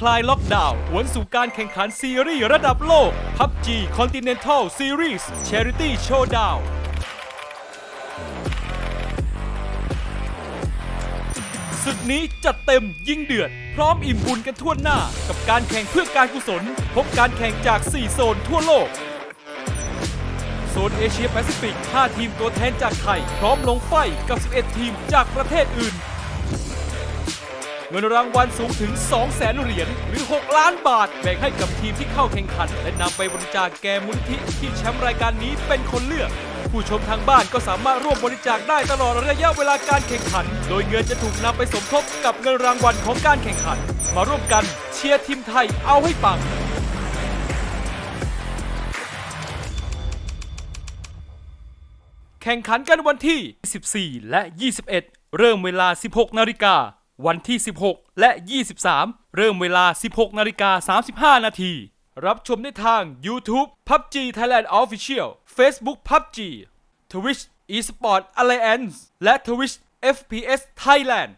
คลายล็อกดาวน์หวนสู่การแข่งขันซีรีส์ระดับโลก PUBG Continental Series Charity Showdown ศึกนี้จัดเต็มยิ่งเดือด พร้อมอิ่มบุญกันทั่วหน้า กับการแข่งเพื่อการกุศล พบการแข่งจาก 4 โซนทั่วโลก โซนเอเชียแปซิฟิก 5 ทีมตัวแทนจากไทย พร้อมลงไฟกับ 11 ทีมจากประเทศอื่น เงินรางวัลสูงถึง 2 0 0แสนเหรียญหรือ 6 ล้านบาท แบ่งให้กับทีมที่เข้าแข่งขัน และนำไปบริจาคแก่มูลนิธิที่แชมป์รายการนี้เป็นคนเลือก ผู้ชมทางบ้านก็สามารถร่วมบริจาคได้ตลอดระยะเวลาการแข่งขัน โดยเงินจะถูกนำไปสมทบกับเงินรางวัลของการแข่งขัน มาร่วมกันเชียร์ทีมไทยเอาให้ปังแข่งขันกันวันที่ 14 และ 21 เริ่มเวลา 16 นาฬิกา วันที่ 16 และ 23 เริ่มเวลา 16นาฬิกา35 นาที รับชมได้ทาง YouTube PUBG Thailand Official Facebook PUBG Twitch eSport Alliance และ Twitch FPS Thailand